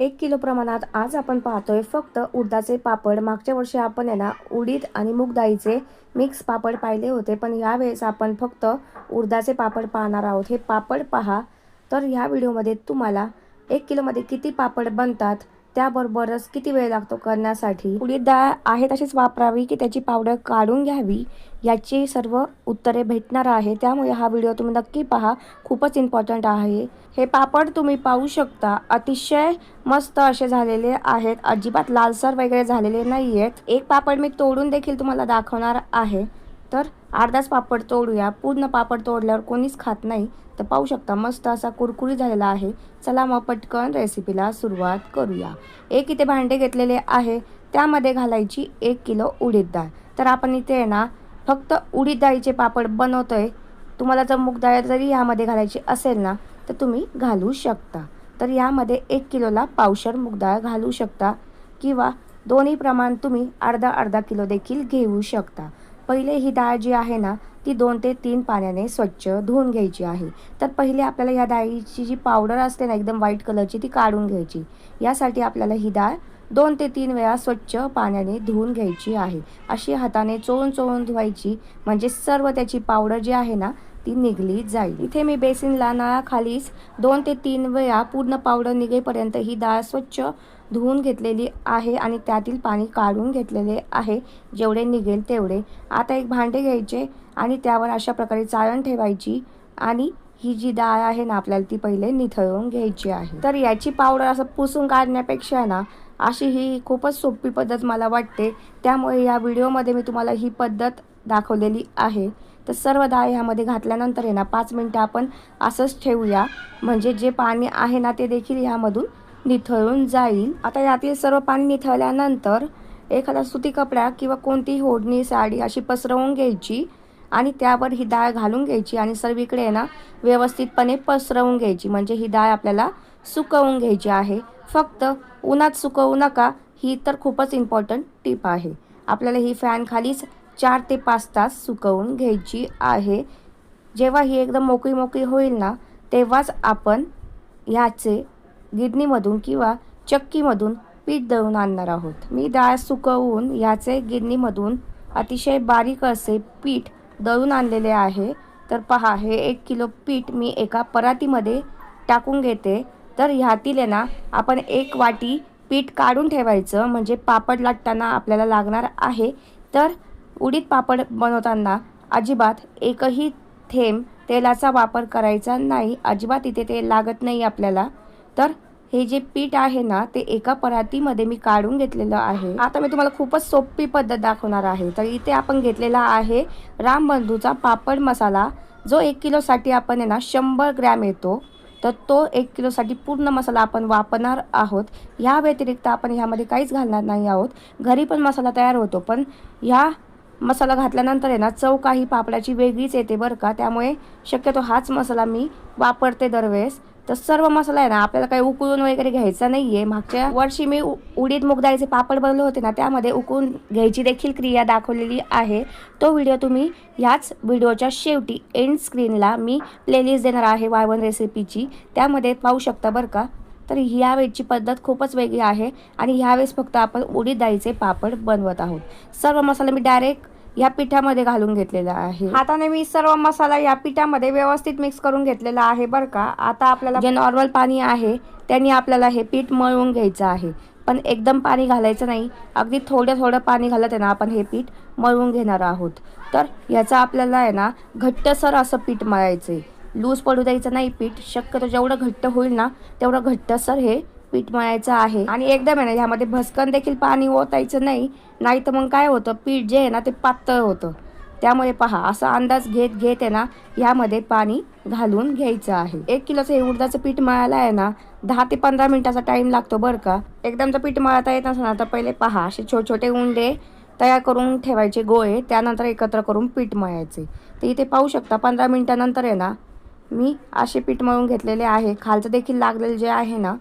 एक किलो प्रमाणात आज आपण पाहतोय फक्त उडदाचे पापड. मागच्या वर्षी आपण आहे ना उडीद आणि मूग मिक्स पापड पाहिले होते पण यावेळेस आपण फक्त उडदाचे पापड पाहणार आहोत. हे पापड पहा. तर ह्या व्हिडिओमध्ये तुम्हाला एक किलोमध्ये किती पापड बनतात त्याबरोबरच किती वेळ लागतो करण्यासाठी? उडीद डाळ आहे तशीच वापरावी की त्याची पावडर काढून घ्यावी? याची सर्व उत्तरे भेटणार आहे त्यामुळे हा व्हिडिओ तुम्ही नक्की पहा. खूपच इम्पॉर्टंट आहे. हे पापड तुम्ही पाहू शकता. अतिशय मस्त असे झालेले आहेत. अजिबात लालसर वगैरे झालेले नाही आहेत एक पापड मी तोडून देखील तुम्हाला दाखवणार आहे. तर अर्धाच पापड तोडूया. पूर्ण पापड तोडल्यावर कोणीच खात नाही. तर पाहू शकता मस्त असा कुरकुरी झालेला आहे. चला मग पटकन रेसिपीला सुरुवात करूया. एक इथे भांडे घेतलेले आहे. त्यामध्ये घालायची एक किलो उडीद डाळ. तर आपण इथे आहे ना फक्त उडीद डाळीचे पापड बनवतोय. तुम्हाला जर मूग डाळ जरी यामध्ये घालायची असेल ना तर तुम्ही घालू शकता. तर यामध्ये एक किलोला पावशर मूग डाळ घालू शकता किंवा दोन्ही प्रमाण तुम्ही अर्धा अर्धा किलो देखील घेऊ शकता. पहिले ही डाळ जी आहे ना ती दोन ते तीन पाण्याने स्वच्छ धुवून घ्यायची आहे. तर पहिले आपल्याला या डाळीची जी पावडर असते ना एकदम व्हाईट कलरची ती काढून घ्यायची. यासाठी आपल्याला ही डाळ दोन ते तीन वेळा स्वच्छ पाण्याने धुवून घ्यायची आहे. अशी हाताने चोळून चोळून धुवायची म्हणजे सर्व त्याची पावडर जी आहे ना ती निघली जाईल. इथे मी बेसिनला नळाखालीच दोन ते तीन वेळा पूर्ण पावडर निघेपर्यंत ही डाळ स्वच्छ धुवून घेतलेली आहे आणि त्यातील पाणी काढून घेतलेले आहे. जेवढे निघेल तेवढे. आता एक भांडे घ्यायचे आणि त्यावर अशा प्रकारे चाळण ठेवायची आणि ही जी डाळ आहे ना आपल्याला ती पहिले निथळून घ्यायची आहे. तर याची पावडर असं पुसून काढण्यापेक्षा ना अशी ही खूपच सोपी पद्धत मला वाटते. त्यामुळे या व्हिडिओमध्ये मी तुम्हाला ही पद्धत दाखवलेली आहे. तर सर्व डाळ ह्यामध्ये घातल्यानंतर आहे ना पाच मिनटं आपण असंच ठेवूया. म्हणजे जे पाणी आहे ना ते देखील ह्यामधून निथळून जाईल. आता यातील सर्व पाणी निथळल्यानंतर एखादा सुती कपडा किंवा कोणतीही ओढणी साडी अशी पसरवून घ्यायची आणि त्यावर ही डाळ घालून घ्यायची आणि सर्वीकडे ना व्यवस्थितपणे पसरवून घ्यायची. म्हणजे ही डाळ आपल्याला सुकवून घ्यायची आहे. फक्त उन्हात सुकवू नका ही तर खूपच इम्पॉर्टंट टिप आहे. आपल्याला ही फॅन खालीच चार ते पाच तास सुकवून घ्यायची आहे. जेव्हा ही एकदम मोकळी मोकळी होईल ना तेव्हाच आपण ह्याचे गिरणीमधून किंवा चक्कीमधून पीठ दळून आणणार आहोत. मी डाळ सुकवून याचे गिरणीमधून अतिशय बारीक असे पीठ दळून आणलेले आहे. तर पहा हे एक किलो पीठ मी एका परातीमध्ये टाकून घेते. तर ह्यातील आहे ना आपण एक वाटी पीठ काढून ठेवायचं म्हणजे पापड लाटताना आपल्याला लागणार आहे. तर उडीद पापड बनवताना अजिबात एकही थेंब तेलाचा वापर करायचा नाही. अजिबात इथे ते लागत नाही आपल्याला. तर हे जे पीठ आहे ना ते एका परातीमध्ये मी काढून घेतलेलं आहे. आता मी तुम्हाला खूपच सोपी पद्धत दाखवणार आहे. तर इथे आपण घेतलेला आहे रामबंधूचा पापड मसाला. जो एक किलोसाठी आपण आहे ना शंभर ग्रॅम येतो. तर तो एक किलोसाठी पूर्ण मसाला आपण वापरणार आहोत. या व्यतिरिक्त आपण ह्यामध्ये काहीच घालणार नाही आहोत. घरी पण मसाला तयार होतो पण ह्या मसाला घातल्यानंतर आहे ना चव काही पापडाची वेगळीच येते बरं का. त्यामुळे शक्यतो हाच मसाला मी वापरते दरवेळेस. तर सर्व मसाला आहे ना आपल्याला काही उकळून वगैरे घ्यायचा नाही आहे मागच्या वर्षी मी उ उडीद मुगदाळीचे पापड बनवले होते ना त्यामध्ये उकळून घ्यायची देखील क्रिया दाखवलेली आहे. तो व्हिडिओ तुम्ही ह्याच व्हिडिओच्या शेवटी एंड स्क्रीनला मी प्लेलिस्ट देणार आहे वायवन रेसिपीची त्यामध्ये पाहू शकता बरं का. तर ह्यावेळची पद्धत खूपच वेगळी आहे आणि ह्यावेळेस फक्त आपण उडीद डाळीचे पापड बनवत आहोत. सर्व मसाला मी डायरेक्ट या पिठामध्ये घालून घेतलेला आहे. हाताने मी सर्व मसाला या पिठामध्ये व्यवस्थित मिक्स करून घेतलेला आहे बरं का. आता आपल्याला जे नॉर्मल पाणी आहे त्यांनी आपल्याला हे पीठ मळून घ्यायचं आहे. पण एकदम पाणी घालायचं नाही. अगदी थोडं थोडं पाणी घालत आहे ना आपण हे पीठ मळून घेणार आहोत. तर याचा आपल्याला आहे ना घट्टसर असं पीठ मळायचं आहे लूज पडू द्यायचं नाही पीठ. शक्यतो जेवढं घट्ट होईल ना तेवढं घट्टसर हे पीठ मळायचं आहे. आणि एकदम आहे ना ह्यामध्ये भस्कन देखील पाणी ओतायचं नाही नाही तर मग काय होतं पीठ जे आहे ना ते पातळ होतं. त्यामुळे पहा असा अंदाज घेत घेत आहे ना ह्यामध्ये पाणी घालून घ्यायचं आहे. एक किलोचं हे उडदाचं पीठ मळायला आहे ना दहा ते पंधरा मिनटाचा टाईम लागतो बरं का. एकदम जर पीठ मळता येत नसेल ना तर पहिले पहा असे छोटे छोटे उंडे तयार करून ठेवायचे गोळे त्यानंतर एकत्र करून पीठ मळायचे. तर इथे पाहू शकता पंधरा मिनटानंतर आहे ना मी असे पीठ मळून घेतलेले आहे. खालचं देखील लागलेलं जे आहे ना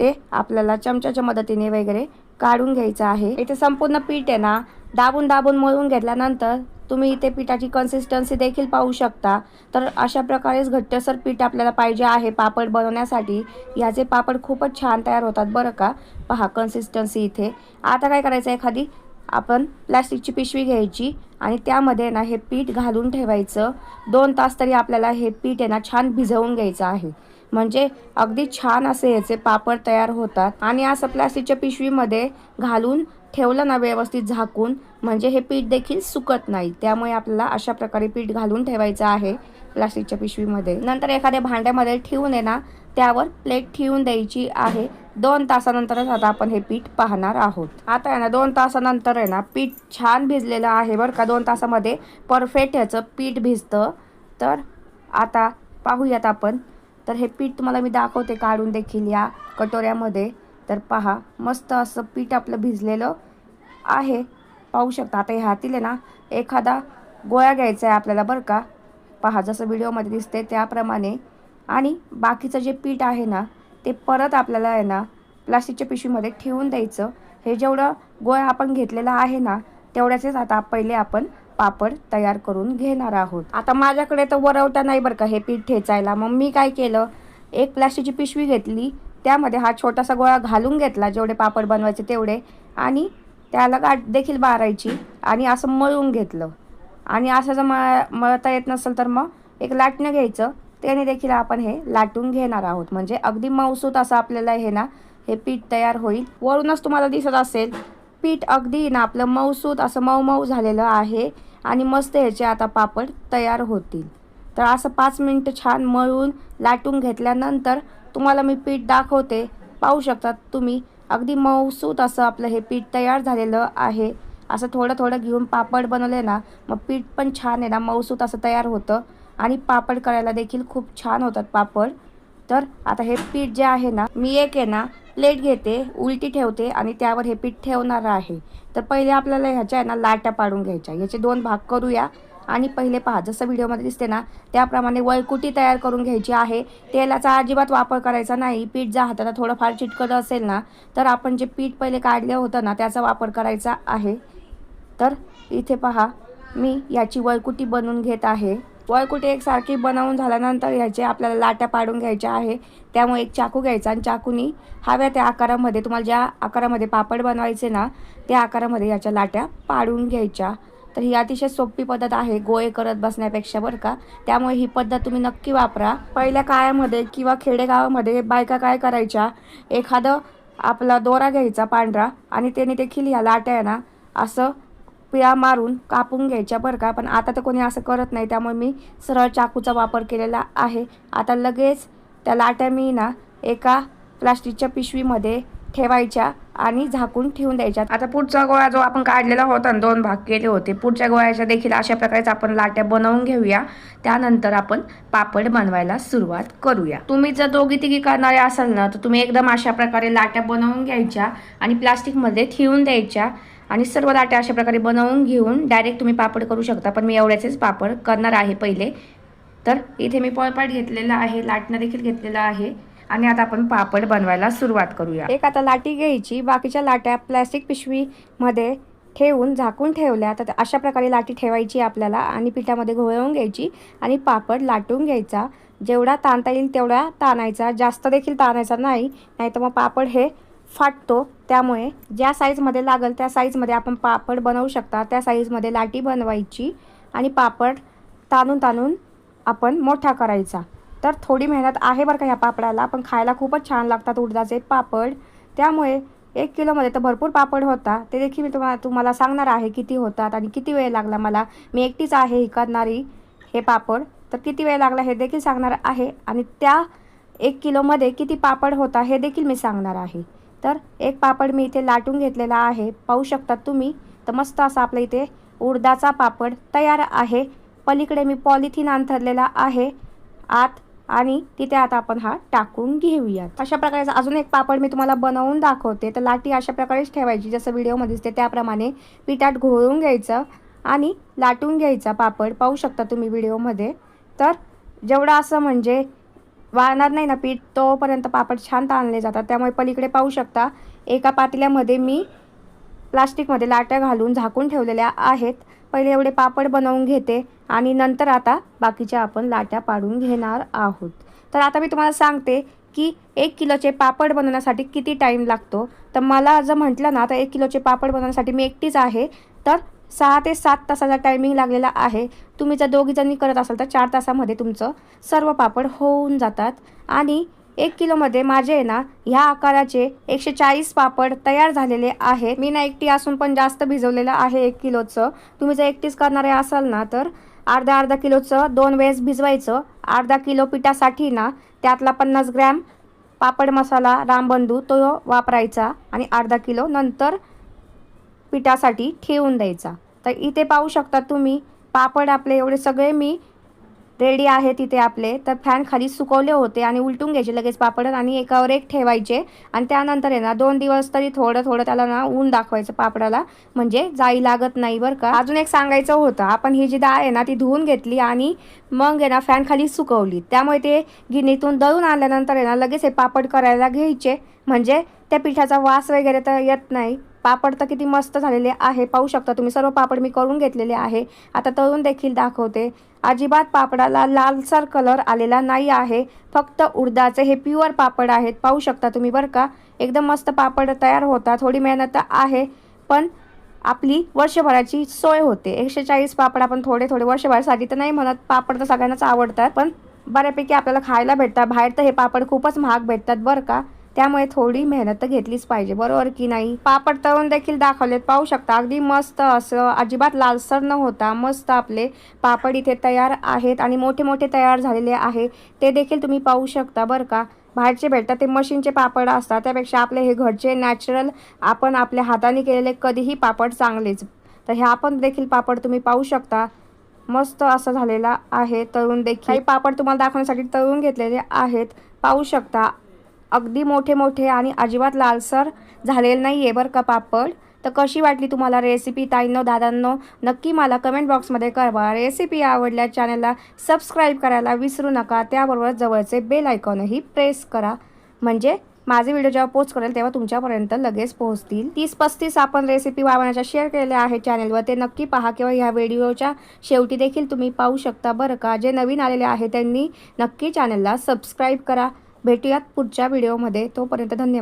ते आपल्याला चमच्याच्या मदतीने वगैरे काढून घ्यायचं आहे. इथे संपूर्ण पीठ आहे ना दाबून दाबून मळून घेतल्यानंतर तुम्ही इथे पिठाची कन्सिस्टन्सी देखील पाहू शकता. तर अशा प्रकारेच घट्टसर पीठ आपल्याला पाहिजे आहे पापड बनवण्यासाठी. याचे पापड खूपच छान तयार होतात बरं का. पहा कन्सिस्टन्सी इथे. आता काय करायचं एखादी आपण प्लॅस्टिकची पिशवी घ्यायची आणि त्यामध्ये ना हे पीठ घालून ठेवायचं. दोन तास तरी आपल्याला हे पीठ आहे ना छान भिजवून घ्यायचं आहे. म्हणजे अगदी छान असे याचे पापड तयार होतात. आणि असं प्लॅस्टिकच्या पिशवीमध्ये घालून ठेवलं ना व्यवस्थित झाकून म्हणजे हे पीठ देखील सुकत नाही. त्यामुळे आपल्याला अशा प्रकारे पीठ घालून ठेवायचं आहे प्लास्टिकच्या पिशवीमध्ये. नंतर एखाद्या भांड्यामध्ये ठेवून आहे ना त्यावर प्लेट ठेवून द्यायची आहे. दोन तासानंतरच आता आपण हे पीठ पाहणार आहोत. आता आहे ना दोन तासानंतर आहे ना पीठ छान भिजलेलं आहे बरं का. दोन तासामध्ये परफेक्ट ह्याचं पीठ भिजतं. तर आता पाहूयात आपण तर हे पीठ तुम्हाला मी दाखवते काढून देखील या कटोऱ्यामध्ये. तर पहा मस्त असं पीठ आपलं भिजलेलं आहे. पाहू शकता आता ह्यातील आहे ना एखादा गोळा घ्यायचा आहे आपल्याला बरं का. पहा जसं व्हिडिओमध्ये दिसते त्याप्रमाणे. आणि बाकीचं जे पीठ आहे ना ते परत आपल्याला आहे ना प्लास्टिकच्या पिशवीमध्ये ठेवून द्यायचं. हे जेवढं गोळा आपण घेतलेला आहे ना तेवढ्याचेच आता पहिले आपण पापड तयार करून घेणार आहोत. आता माझ्याकडे तर वरवटा नाही बरं का हे पीठ ठेचायला. मग मी काय केलं एक प्लास्टिकची पिशवी घेतली. त्यामध्ये हा छोटासा गोळा घालून घेतला जेवढे पापड बनवायचे तेवढे. आणि त्याला गाठ देखील बारायची आणि असं मळून घेतलं. आणि असं जर मळ मळता येत नसेल तर मग एक लाटणं घ्यायचं. त्याने देखील आपण हे लाटून घेणार आहोत. म्हणजे अगदी मऊसूत असं आपल्याला हे ना हे पीठ तयार होईल. वरूनच तुम्हाला दिसत असेल पीठ अगदी ना आपलं मऊसूत असं मऊ मऊ झालेलं आहे. आणि मस्त ह्याचे आता पापड तयार होतील. तर असं पाच मिनटं छान मळून लाटून घेतल्यानंतर तुम्हाला मी पीठ दाखवते. पाहू शकतात तुम्ही अगदी मऊसूत असं आपलं हे पीठ तयार झालेलं आहे. असं थोडं थोडं घेऊन पापड बनवले ना मग पीठ पण छान आहे ना मऊसूत असं तयार होतं. आणि पापड करायला देखील खूप छान होतात पापड. तर आता हे पीठ जे आहे ना मी एक आहे ना प्लेट घेते उलटी ठेवते आणि त्यावर हे पीठ ठेवणार आहे. तर पहिले आपल्याला ह्याच्या आहे ना लाट्या पाडून घ्यायच्या. याचे दोन भाग करूया. आणि पहिले पहा जसं व्हिडिओमध्ये दिसते ना त्याप्रमाणे वळकुटी तयार करून घ्यायची आहे. तेलाचा अजिबात वापर करायचा नाही. पीठ जर हाताला थोडंफार चिटकट असेल ना तर आपण जे पीठ पहिले काढलं होतं ना त्याचा वापर करायचा आहे. तर इथे पहा मी याची वळकुटी बनवून घेत आहे. वळकुटी एकसारखी बनवून झाल्यानंतर ह्याचे आपल्याला लाट्या पाडून घ्यायच्या आहे. त्यामुळे एक चाकू घ्यायचा आणि चाकूनी हव्या त्या आकारामध्ये तुम्हाला ज्या आकारामध्ये पापड बनवायचे ना त्या आकारामध्ये याच्या लाट्या पाडून घ्यायच्या. तर ही अतिशय सोपी पद्धत आहे गोळे करत बसण्यापेक्षा बरं का. त्यामुळे ही पद्धत तुम्ही नक्की वापरा. पहिल्या काळामध्ये किंवा खेडेगावामध्ये बायका काय करायच्या एखादं आपला दोरा घ्यायचा पांढरा आणि त्याने देखील ह्या लाट्या आहे ना असं पिळा मारून कापून घ्यायच्या बरं का. पण आता तर कोणी असं करत नाही. त्यामुळे मी सरळ चाकूचा वापर केलेला आहे. आता लगेच त्या लाट्या मी ना एका प्लास्टिकच्या पिशवीमध्ये ठेवायच्या आणि झाकून ठेवून द्यायच्या. आता पुढचा गोळा जो आपण काढलेला होता दोन भाग केले होते. पुढच्या गोळ्याच्या देखील अशा प्रकारेच आपण लाट्या बनवून घेऊया. त्यानंतर आपण पापड बनवायला सुरुवात करूया. तुम्ही जर दोघी तिघी करणारे असाल ना तर तुम्ही एकदम अशा प्रकारे लाट्या बनवून घ्यायच्या आणि प्लास्टिकमध्ये ठेवून द्यायच्या. आणि सर्व लाट्या अशा प्रकारे बनवून घेऊन डायरेक्ट तुम्ही पापड करू शकता. पण मी एवढ्याचेच पापड करणार आहे पहिले. तर इथे मी पळपाट घेतलेला आहे लाटणं देखील घेतलेलं आहे. आणि आता आपण पापड बनवायला सुरुवात करूया. एक आता लाटी घ्यायची बाकीच्या लाट्या प्लॅस्टिक पिशवीमध्ये ठेवून झाकून ठेवल्या तर अशा प्रकारे लाटी ठेवायची आपल्याला आणि पिठामध्ये घोळवून घ्यायची आणि पापड लाटून घ्यायचा. जेवढा ताणता येईल तेवढा ताणायचा. जास्त देखील ताणायचा नाही नाही तर मग पापड हे फाटतो त्यामुळे ज्या साईजमध्ये लागेल त्या साईजमध्ये आपण पापड बनवू शकता. त्या साईजमध्ये लाटी बनवायची आणि पापड ताणून ताणून आपण मोठा करायचा. तर थोडी मेहनत आहे बरं का ह्या पापडाला पण खायला खूपच छान लागतात उडदाचे पापड. त्यामुळे एक किलोमध्ये तर भरपूर पापड होता. ते देखील मी तुम्हाला तुम्हाला सांगणार आहे किती होतात आणि किती वेळ लागला मला. मी एकटीच आहे ही करणारी हे पापड. तर किती वेळ लागला हे देखील सांगणार आहे आणि त्या एक किलोमध्ये किती पापड होता हे देखील मी सांगणार आहे. तर एक पापड मी इथे लाटून घेतलेला आहे. पाहू शकतात तुम्ही तर मस्त असा आपल्या इथे उडदाचा पापड तयार आहे. पलीकडे मी पॉलिथिन अंथरलेला आहे आत आणि तिथे आता आपण हा टाकून घेऊयात. अशा प्रकारे अजून एक पापड मी तुम्हाला बनवून दाखवते. तर लाटी अशा प्रकारेच ठेवायची. जसं व्हिडिओमध्ये दिसते त्याप्रमाणे पिठात घोळून घ्यायचं आणि लाटून घ्यायचा पापड. पाहू शकता तुम्ही व्हिडिओमध्ये तर जेवढं असं म्हणजे वाळणार नाही ना पीठ तोपर्यंत पापड छान ताणले जातात. त्यामुळे पलीकडे पाहू शकता एका पातेल्यामध्ये मी प्लास्टिकमध्ये लाट्या घालून झाकून ठेवलेल्या आहेत. पहिले एवढे पापड बनवून घेते आणि नंतर आता बाकीच्या आपण लाट्या पाडून घेणार आहोत. तर आता मी तुम्हाला सांगते की एक किलोचे पापड बनवण्यासाठी किती टाईम लागतो. तर मला जर म्हटलं ना तर एक किलोचे पापड बनवण्यासाठी मी एकटीच आहे. तर सहा ते सात तासाचा टायमिंग लागलेला आहे. तुम्ही जर दोघीजणी करत असाल तर चार तासामध्ये तुमचं सर्व पापड होऊन जातात. आणि एक किलोमध्ये माझे आहे ना ह्या आकाराचे एकशे चाळीस पापड तयार झालेले आहेत. मी ना एकटी असून पण जास्त भिजवलेलं आहे एक किलोचं. तुम्ही जर एकटीच करणारे असाल ना तर अर्धा अर्धा किलोचं दोन वेळेस भिजवायचं. अर्धा किलो पिठासाठी ना त्यातला पन्नास ग्रॅम पापड मसाला रामबंधू तो वापरायचा आणि अर्धा किलो नंतर पिठासाठी ठेवून द्यायचा. तर इथे पाहू शकता तुम्ही पापड आपले एवढे सगळे मी रेडी आहे तिथे आपले. तर फॅन खाली सुकवले होते आणि उलटून घ्यायचे लगेच पापड आणि एकावर एक ठेवायचे. आणि त्यानंतर आहे ना दोन दिवस तरी थोडं थोडं त्याला ना ऊन दाखवायचं पापडाला. म्हणजे जाई लागत नाही बरं का. अजून एक सांगायचं होतं आपण ही जी डाळ आहे ना ती धुवून घेतली आणि मग आहे ना फॅन खाली सुकवली. त्यामुळे ते गिरणीतून दळून आल्यानंतर आहे ना लगेच हे पापड करायला घ्यायचे. म्हणजे त्या पिठाचा वास वगैरे तर येत नाही. पापड तर किती मस्त झालेले आहे. पाहू शकता तुम्ही सर्व पापड मी करून घेतलेले आहे. आता तळून देखील दाखवते. अजिबात पापडाला लालसर कलर आलेला नाही आहे. फक्त उडदाचे हे प्युअर पापड आहेत. पाहू शकता तुम्ही बरं का? एकदम मस्त पापड तयार होतात. थोडी मेहनत आहे पण आपली वर्षभराची सोय होते. एकशे चाळीस पापड आपण थोडे थोडे वर्षभरासाठी तर नाही म्हणत पापड तर सगळ्यांनाच आवडतात पण बऱ्यापैकी आपल्याला खायला भेटतात. बाहेर तर हे पापड खूपच महाग भेटतात बरं का? त्यामुळे थोडी मेहनत तर घेतलीच पाहिजे. बरोबर की नाही? पापड तळून देखील दाखवलेत. पाहू शकता अगदी मस्त असं अजिबात लालसर न होता मस्त आपले पापड इथे तयार आहेत आणि मोठे मोठे तयार झालेले आहे. ते देखील तुम्ही पाहू शकता बरं का? बाहेरचे भेटतात ते मशीनचे पापड असतात. त्यापेक्षा आपले हे घरचे नॅचरल आपण आपल्या हाताने केलेले कधीही पापड चांगलेच. तर हे आपण देखील पापड तुम्ही पाहू शकता. मस्त असं झालेला आहे तळून देखील. पापड तुम्हाला दाखवण्यासाठी तळून घेतलेले आहेत. पाहू शकता. अगदी मोठे मोठे आणि अजिबात लालसर झालेलं नाही आहे बरं का पापड. तर कशी वाटली तुम्हाला रेसिपी ताईंनो दादांनो नक्की मला कमेंट बॉक्समध्ये कळवा. रेसिपी आवडल्या चॅनलला सबस्क्राईब करायला विसरू नका. त्याबरोबर जवळचे बेल आयकॉनही प्रेस करा. म्हणजे माझे व्हिडिओ जेव्हा पोस्ट करेल तेव्हा तुमच्यापर्यंत लगेच पोहोचतील. तीस पस्तीस आपण रेसिपी वावरण्याच्या शेअर केलेल्या आहे चॅनलवर ते नक्की पहा किंवा ह्या व्हिडिओच्या शेवटी देखील तुम्ही पाहू शकता बरं का. जे नवीन आलेले आहे त्यांनी नक्की चॅनलला सबस्क्राईब करा. भेटूयात पुढच्या व्हिडिओमध्ये. तोपर्यंत धन्यवाद.